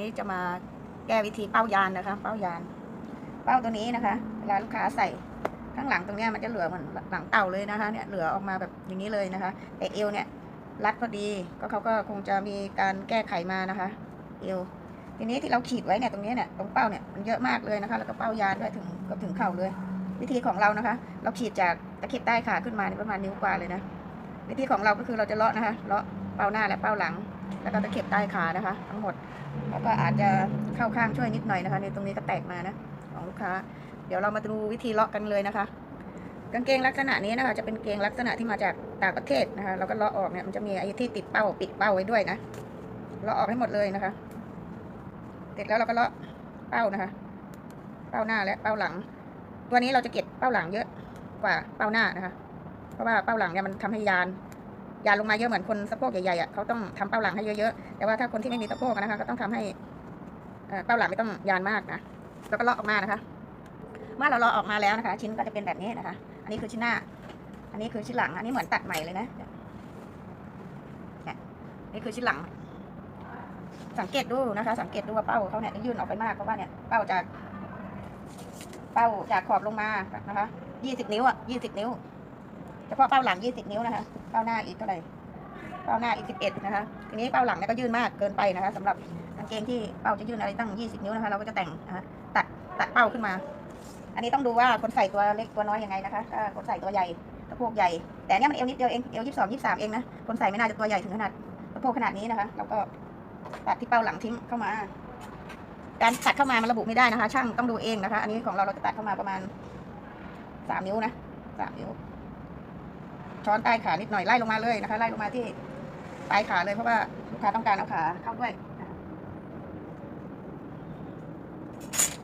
นี้จะมาแก้วิธีเป้ายานนะคะ เป้ายาน เป้าตัวนี้นะคะเวลาลูกค้าใส่ข้างหลังตรงเนี้ยมันจะเหลือเหมือนหลังเต่าเลยนะคะ เนี่ยเหลือออกมาแบบอย่างนี้เลยนะคะ แต่เอวเนี่ยรัดพอดีก็เขาก็คงจะมีการแก้ไขมานะคะ เอวทีนี้ที่เราขีดไว้เนี่ยตรงนี้เนี่ยตรงเป้าเนี่ยมันเยอะมากเลยนะคะ แล้วก็เป้ายานด้วยถึงกือบถึงเข่าเลย วิธีของเรานะคะ เราขีดจากตะเข็บใต้ขาขึ้นมาเนี่ยประมาณนิ้วกว่าเลยนะ วิธีของเราก็คือเราจะเลาะนะคะเลาะเป้าหน้าและเป้าหลัง แล้วก็ตะเข็บใต้ขานะคะ ทั้งหมด แล้วก็อาจจะเข้าข้างช่วยนิดหน่อยนะคะในตรงนี้ก็แตกมานะของลูกค้า เดี๋ยวเรามาดูวิธีเลาะกันเลยนะคะ กางเกงลักษณะนี้นะคะ จะเป็นเกงลักษณะที่มาจากต่างประเทศนะคะ เราก็เลาะออกเนี่ยมันจะมีไอ้ที่ติดเป้าปิดเป้าไว้ด้วยนะเลาะออกให้หมดเลยนะคะเสร็จแล้วเราก็เลาะเป้านะคะ เป้าหน้าและเป้าหลัง ตัวนี้เราจะเก็บเป้าหลังเยอะกว่าเป้าหน้านะคะ เพราะว่าเป้าหลังเนี่ยมันทำให้ยาน ยาลงมาเยอะเหมือนคนสะโพกใหญ่ๆอะเขาต้องทำเป้าหลังให้เยอะๆแต่ว่าถ้าคนที่ไม่มีสะโพกนะคะก็ต้องทำให้เป้าหลังไม่ต้องยานมากนะแล้วก็เลาะออกมานะคะ เมื่อเราเลาะออกมาแล้วนะคะ ชิ้นก็จะเป็นแบบนี้นะคะ อันนี้คือชิ้นหน้า อันนี้คือชิ้นหลัง อันนี้เหมือนตัดใหม่เลยนะนี่ยนี่คือชิ้นหลัง สังเกตดูนะคะ สังเกตดูว่าเป้าเขาเนี่ยยื่นออกไปมากเพราะว่าเนี่ยเป้าจาก เป้าจากขอบลงมานะคะยี่สิบนิ้วอะยี่สิบนิ้วเฉพาะเป้าหลังยี่สิบนิ้วนะคะ เป้าหน้าอีกเท่าไหร่เป้าหน้าอีกสิบเอ็ดนะคะทีนี้เป้าหลังเนี่ยก็ยื่นมากเกินไปนะคะสำหรับกางเกงที่เป้าจะยื่นอะไรตั้งยี่สิบนิ้วนะคะเราก็จะแต่งนะคะตัดตัดเป้าขึ้นมา อันนี้ต้องดูว่าคนใส่ตัวเล็กตัวน้อยยังไงนะคะถ้าคนใส่ตัวใหญ่สะโพกใหญ่ แต่เนี้ยมันเอวนิดเดียวเองเอวยี่สิบสองยี่สิบสามเองนะคนใส่ไม่น่าจะตัวใหญ่ถึงขนาดสะโพกขนาดนี้นะคะเราก็ตัดที่เป้าหลังทิ้งเข้ามา การตัดเข้ามามันระบุไม่ได้นะคะ ช่างต้องดูเองนะคะ อันนี้ของเราเราจะตัดเข้ามาประมาณสามนิ้วนะสามนิ้ว ช้อนใต้ขานิดหน่อยไล่ลงมาเลยนะคะ ไล่ลงมาที่ปลายขาเลยเพราะว่าลูกค้าต้องการเอาขาเข้าด้วย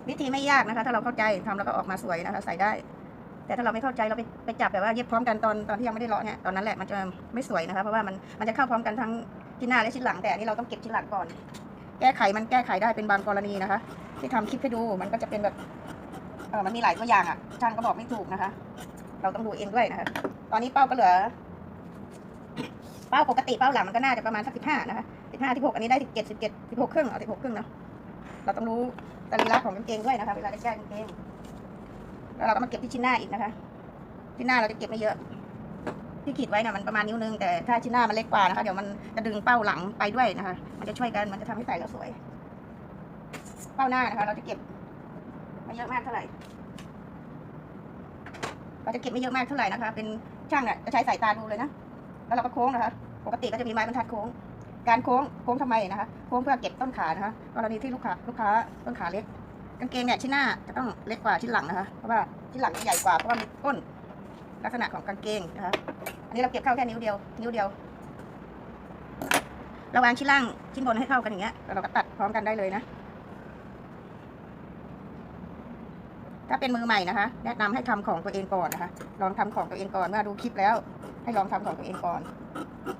วิธีไม่ยากนะคะ ถ้าเราเข้าใจทำแล้วก็ออกมาสวยนะคะ ใส่ได้ แต่ถ้าเราไม่เข้าใจเราไปไปจับแบบว่าเย็บพร้อมกันตอนตอนที่ยังไม่ได้เลาะเนี่ยตอนนั้นแหละมันจะไม่สวยนะคะ เพราะว่ามันมันจะเข้าพร้อมกันทั้งชิ้นหน้าและชิ้นหลังแต่อันนี้เราต้องเก็บชิ้นหลังก่อน แก้ไขมันแก้ไขได้เป็นบางกรณีนะคะ ที่ทำคลิปให้ดูมันก็จะเป็นแบบเออมันมีหลายตัวอย่างอะช่างก็บอกไม่ถูกนะคะ เราต้องดูเองด้วยนะคะ ตอนนี้เป้าก็เหลือ เป้าปกติเป้าหลังมันก็น่าจะประมาณสักสิบห้านะคะสิบห้าสิบหกอันนี้ได้สิบเจ็ดสิบเจ็ดสิบหกครึ่งเอาสิบหกครึ่งเนาะเราต้องรู้สรีระของกางเกงด้วยนะคะ เวลาได้แก้กางเกงแล้วเราก็มาเก็บที่ชิ้นหน้าอีกนะคะ ชิ้นหน้าเราจะเก็บไม่เยอะ ที่ขีดไว้นะมันประมาณนิ้วนึงแต่ถ้าชิ้นหน้ามันเล็กกว่านะคะ เดี๋ยวมันจะดึงเป้าหลังไปด้วยนะคะ มันจะช่วยกันมันจะทำให้ใส่แล้วสวย เป้าหน้านะคะ เราจะเก็บไม่เยอะมากเท่าไหร่ เราจะเก็บไม่เยอะมากเท่าไหร่นะคะ เป็นช่างอะจะใช้สายตาดูเลยนะ แล้วเราก็โค้งนะคะ ปกติก็จะมีไม้บรรทัดโค้ง การโค้งโค้งทำไมนะคะ โค้งเพื่อเก็บต้นขานะคะ กรณีที่ลูกค้าลูกค้าต้นขาเล็ก กางเกงเนี่ยชิ้นหน้าจะต้องเล็กกว่าชิ้นหลังนะคะ เพราะว่าชิ้นหลังจะใหญ่กว่าเพราะว่ามีก้นลักษณะของกางเกงนะคะ อันนี้เราเก็บเข้าแค่นิ้วเดียว นิ้วเดียวเระวางชิ้นล่างชิ้นบนให้เข้ากันอย่างเงี้ยแล้วเราก็ตัดพร้อมกันได้เลยนะ ถ้าเป็นมือใหม่นะคะ แนะนำให้ทำของตัวเองก่อนนะคะ ลองทำของตัวเองก่อนเมื่อดูคลิปแล้ว ให้ลองทำของตัวเองก่อน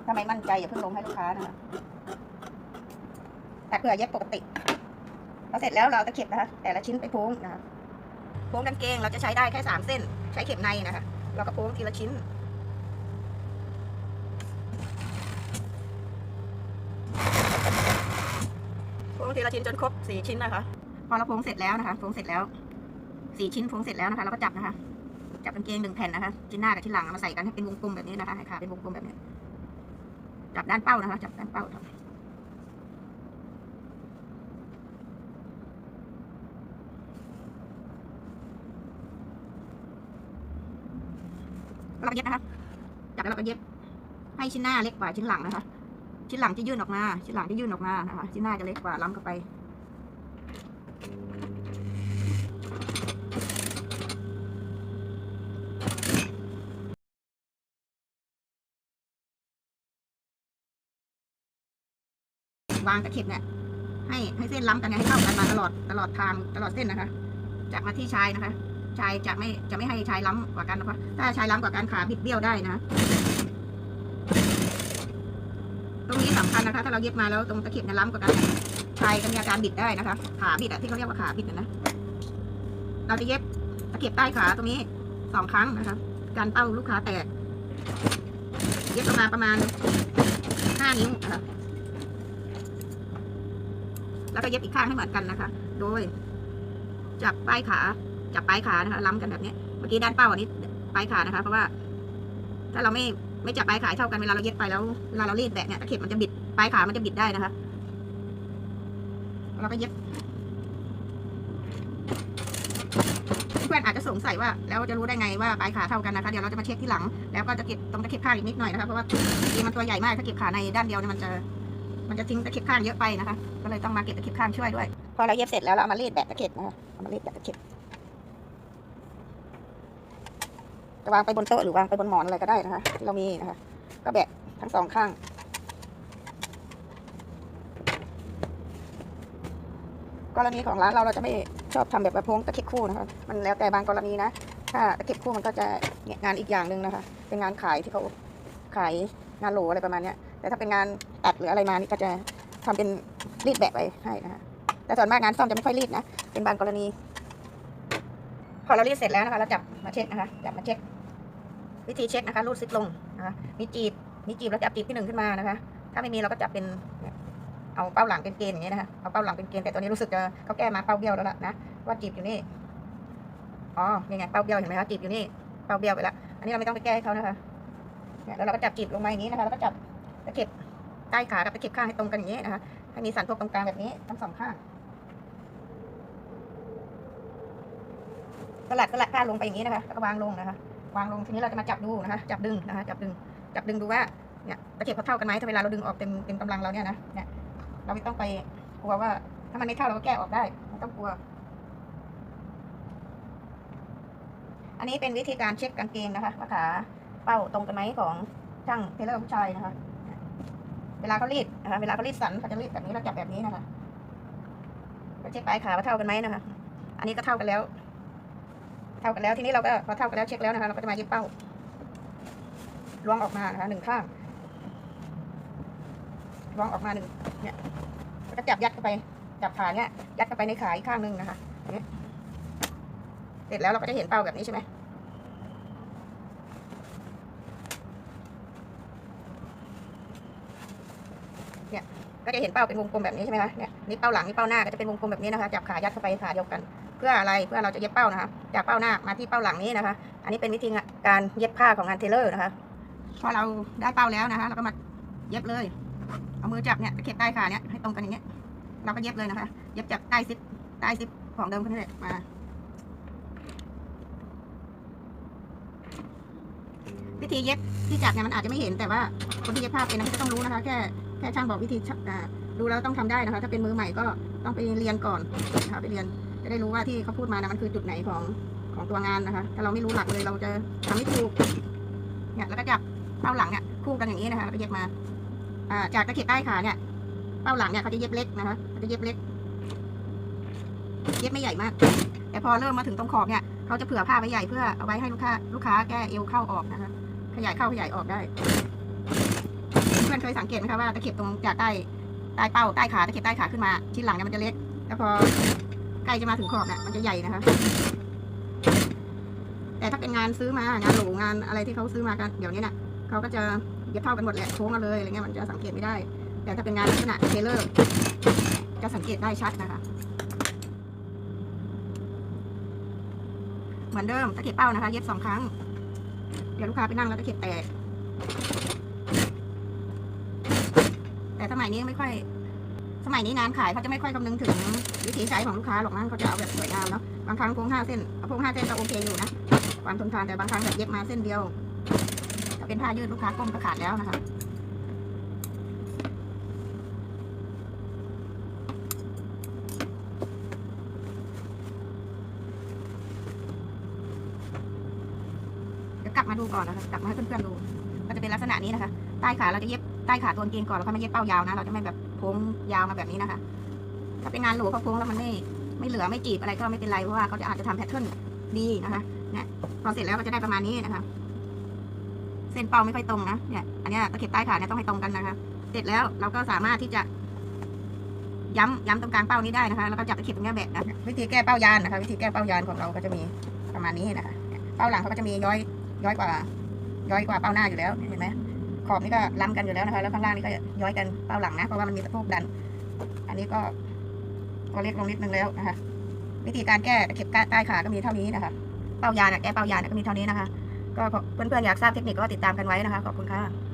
ถ้าไม่มั่นใจอย่าเพิ่งลงให้ลูกค้านะคะแต่เผื่อเย็บปกติพอเสร็จแล้วเราจะเข็บนะคะ แต่ละชิ้นไปโพ้งนะคะโพ้งกางเกงเราจะใช้ได้แค่สามเส้น ใช้เข็มในนะคะเราก็โพ้งทีละชิ้นโพ้งทีละชิ้นจนครบสี่ชิ้นนะคะ พอเราโพ้งเสร็จแล้วนะคะโพ้งเสร็จแล้ว สี่ชิ้นพ้งเสร็จแล้วนะคะเราก็จับนะคะ จับกางเกงหนึ่งแผ่นนะคะ ชิ้นหน้ากับชิ้นหลังมาใส่กันให้เป็นวงกลมแบบนี้นะคะให้ขาเป็นวงกลมแบบนี้ จับด้านเป้านะคะ จับด้านเป้าเราเย็บนะคะจับแล้วเราก็เย็บ ให้ชิ้นหน้าเล็กกว่าชิ้นหลังนะคะ ชิ้นหลังจะยื่นออกมา ชิ้นหลังจะยื่นออกมานะคะ ชิ้นหน้าจะเล็กกว่าล้ำเข้าไป วางตะเข็บเนี่ยให้ให้เส้นล้ำกันเนี่ยให้เข้ากันมาตลอดตลอดทางตลอดเส้นนะคะจากมาที่ชายนะคะ ชายจะไม่จะไม่ให้ชายล้ำกว่ากันนะคะถ้าชายล้ำกว่ากันขาบิดเบี้ยวได้นะ ตรงนี้สำคัญนะคะ ถ้าเราเย็บมาแล้วตรงตะเข็บเนี่ยล้ำกว่ากันชายจะมีอาการบิดได้นะคะ ขาบิดอะที่เขาเรียกว่าขาบิดนะเราจะเย็บตะเข็บใต้ขาตรงนี้สองครั้งนะคะ การเป้าลูกค้าแตก เย็บประมาณประมาณห้านิ้วนะคะ แล้วก็เย็บอีกข้างให้เหมือนกันนะคะ โดย จับปลายขา จับปลายขานะคะ ล้ำกันแบบนี้เมื่อกี้ด้านเป้าอันนี้ปลายขานะคะ เพราะว่า ถ้าเราไม่ไม่จับปลายขาเท่ากันเวลาเราเย็บไปแล้วเวลาเรารีดแบะเนี่ยตะเข็บมันจะบิดปลายขามันจะบิดได้นะคะเราก็เย็บเพื่อนอาจจะสงสัยว่าแล้วจะรู้ได้ไงว่าปลายขาเท่ากันนะคะ เดี๋ยวเราจะมาเช็คที่หลัง แล้วก็จะเก็บตรงตะเข็บข้างอีกนิดหน่อยนะคะเพราะว่ามันตัวใหญ่มากถ้าเก็บขาในด้านเดียวเนี่ยมันจะ มันจะทิ้งตะเข็บข้างเยอะไปนะคะ ก็เลยต้องมาเก็บตะเข็บข้างช่วยด้วย พอเราเย็บเสร็จแล้วเราเอามารีดแบะตะเข็บนะคะเอามารีดแบะตะเข็บจะวางไปบนโต๊ะหรือวางไปบนหมอนอะไรก็ได้นะคะที่เรามีนะคะ ก็แบะทั้งสองข้างกรณีของร้านเราเราจะไม่ชอบทำแบบแบบพวงตะเข็บคู่นะคะ มันแล้วแต่บางกรณีนะ ถ้าตะเข็บคู่มันก็จะงานอีกอย่างหนึ่งนะคะ เป็นงานขายที่เขาขายงานโหลอะไรประมาณเนี้ย แต่ถ้าเป็นงานตัดหรืออะไรมานี่ก็จะทำเป็นรีดแบบไว้ให้นะคะแต่ส่วนมากงานซ่อมจะไม่ค่อยรีดนะ เป็นบางกรณี พอเรารีดเสร็จแล้วนะคะเราจับมาเช็คนะคะ จับมาเช็ค วิธีเช็คนะคะ รูดซิปลงนะคะ มีจีบ มีจีบแล้วจับจีบที่หนึ่งขึ้นมานะคะ ถ้าไม่มีเราก็จับเป็น เอาเป้าหลังเป็นเกณฑ์อย่างนี้นะคะ เอาเป้าหลังเป็นเกณฑ์แต่ตัวนี้รู้สึกจะเขาแก้มาเป้าเบี้ยวแล้วล่ะนะ ว่าจีบอยู่นี่ อ๋อ นี่ไงเป้าเบี้ยวเห็นไหมคะจีบอยู่นี่ เป้าเบี้ยวไปแล้วอันนี้เราไม่ต้องไปแก้ให้เขานะคะแล้วเราก็จับจีบลงมาอย่างนี้นะคะ แล้วก็จับ ตะเข็บใต้ขากับตะเข็บข้างให้ตรงกันอย่างนี้นะคะให้มีสันพกตรงกลางแบบนี้ทั้งสองข้างสลัดสลัดผ้าลงไปอย่างนี้นะคะแล้วก็วางลงนะคะ วางลงทีนี้เราจะมาจับดูนะคะ จับดึงนะคะ จับดึง จับดึงดูว่าเนี่ยตะเข็บเขาเท่ากันไหมถ้าเวลาเราดึงออกเต็มเต็มกำลังเราเนี่ยนะเนี่ยเราไม่ต้องไปกลัวว่า ถ้ามันไม่เท่าเราก็แก้ออกได้ไม่ต้องกลัว อันนี้เป็นวิธีการเช็คกางเกงนะคะว่าขาเป้าตรงกันไหมของช่างเทเลอร์ผู้ชายนะคะ วลาเขารีดนะคะเวลาเขารีดสันเขาจะรีดแบบนี้เราจับแบบนี้นะคะก็เช็คปลายขาว่าเท่ากันไหมนะคะ อันนี้ก็เท่ากันแล้ว เท่ากันแล้วทีนี้เราก็พอเท่ากันแล้วเช็คแล้วนะคะเราก็จะมาเย็บเป้าล้วงออกมานะคะหนึ่งข้างล้วงออกมาหนึ่งเนี่ยก็จับยัดเข้าไปจับขาเนี่ยยัดเข้าไปในขาอีกข้างหนึ่งนะคะเสร็จแล้วเราก็จะเห็นเป้าแบบนี้ใช่ไหม ก็จะเห็นเป้าเป็นวงกลมแบบนี้ใช่ไหมคะเนี่ยนี่เป้าหลังนี่เป้าหน้าก็จะเป็นวงกลมแบบนี้นะคะจับขายัดเข้าไปขาเดียวกัน เพื่ออะไรเพื่อเราจะเย็บเป้านะคะจากเป้าหน้ามาที่เป้าหลังนี้นะคะ อันนี้เป็นวิธีการเย็บผ้าของงานเทเลอร์นะคะพอเราได้เป้าแล้วนะคะ เราก็มาเย็บเลยเอามือจับเนี่ยเข็บใต้ขาเนี่ยให้ตรงกันอย่างเงี้ยเราก็เย็บเลยนะคะ เย็บจากใต้ซิปใต้ซิปของเดิมคนนี้แหละมาวิธีเย็บที่จับเนี่ยมันอาจจะไม่เห็นแต่ว่าคนที่เย็บผ้าเป็นนะก็ต้องรู้นะคะ แค่ แค่ช่างบอกวิธีดูแล้วต้องทำได้นะคะ ถ้าเป็นมือใหม่ก็ต้องไปเรียนก่อนนะคะไปเรียนจะได้รู้ว่าที่เขาพูดมานะมันคือจุดไหนของของตัวงานนะคะ ถ้าเราไม่รู้หลักเลยเราจะทำไม่ถูกเนี่ยแล้วก็จับเป้าหลังเนี่ยคู่กันอย่างนี้นะคะแล้วก็เย็บมาอ่าจากตะเข็บใต้ขาเนี่ยเป้าหลังเนี่ยเขาจะเย็บเล็กนะคะเขาจะเย็บเล็ก เย็บไม่ใหญ่มาก แต่พอเริ่มมาถึงตรงขอบเนี่ยเขาจะเผื่อผ้าไว้ใหญ่เพื่อเอาไว้ให้ลูกค้าลูกค้าแก้เอวเข้าออกนะคะ ขยายเข้าขยายออกได้ เพื่อนเคยสังเกตไหมคะว่าตะเข็บตรงจากใต้ใต้เป้าใต้ขาตะเข็บใต้ขาขึ้นมา ชิ้นหลังเนี่ยมันจะเล็ก แล้วพอใกล้จะมาถึงขอบเนี่ยมันจะใหญ่นะคะ แต่ถ้าเป็นงานซื้อมางานหลงานอะไรที่เขาซื้อมากันเดี๋ยวนี้เนี่ยเขาก็จะเย็บเท่ากันหมดแหละโค้งมาเลยอะไรเงี้ยมันจะสังเกตไม่ได้ แต่ถ้าเป็นงานลักษณะเทเลอร์จะสังเกตได้ชัดนะคะเหมือนเดิมตะเข็บเป้านะคะ เย็บสองครั้ง เดี๋ยวลูกค้าไปนั่งแล้วตะเข็บแตก แต่สมัยนี้ไม่ค่อย สมัยนี้งานขายเขาจะไม่ค่อยคำนึงถึงวิธีใช้ของลูกค้าหรอกนะเขาจะเอาแบบสวยงามเนาะบางครั้งโค้งห้าเส้นเอาโค้งห้าเส้นก็โอเคอยู่นะความทนทานแต่บางครั้งแบบเย็บมาเส้นเดียวถ้าเป็นผ้ายืดลูกค้าก้มก็ขาดแล้วนะคะกลับมาดูก่อนนะคะกลับมาให้เพื่อนๆดู ก็จะเป็นลักษณะนี้นะคะ ใต้ขาเราจะเย็บ ใต้ขาตัวกางเกงก่อนแล้วก็มาเย็บเป้ายาวนะ เราจะไม่แบบโค้งยาวมาแบบนี้นะคะ ถ้าเป็นงานหลวเขาโค้งแล้วมันไม่ไม่เหลือไม่จีบอะไรก็ไม่เป็นไรเพราะว่าเขาจะอาจจะทำแพทเทิร์นดีนะคะเนี่ยพอเสร็จแล้วก็จะได้ประมาณนี้นะคะ เส้นเป้าไม่ค่อยตรงนะเนี่ยอันนี้ตะเข็บใต้ขาเนี่ยต้องให้ตรงกันนะคะ เสร็จแล้วเราก็สามารถที่จะย้ำย้ำตรงกลางเป้านี้ได้นะคะ แล้วก็จับตะเข็บตรงนี้แบะนะวิธีแก้เป้ายานนะคะ วิธีแก้เป้ายานของเราก็จะมีประมาณนี้นะคะ เป้าหลังเขาก็จะมีย้อย ย้อยกว่า ย้อยกว่าเป้าหน้าอยู่แล้วเห็นไหม ขอบนี่ก็ล้ำกันอยู่แล้วนะคะ แล้วข้างล่างนี่ก็ย้อยกันเป้าหลังนะ เพราะว่ามันมีสะโพกดัน อันนี้ก็ก็เล็กลงนิดนึงแล้วนะคะ วิธีการแก้เข็บใต้ขาก็มีเท่านี้นะคะ เป้ายานะแก้เป้ายานะก็มีเท่านี้นะคะ ก็เพื่อนๆอยากทราบเทคนิคก็ติดตามกันไว้นะคะ ขอบคุณค่ะ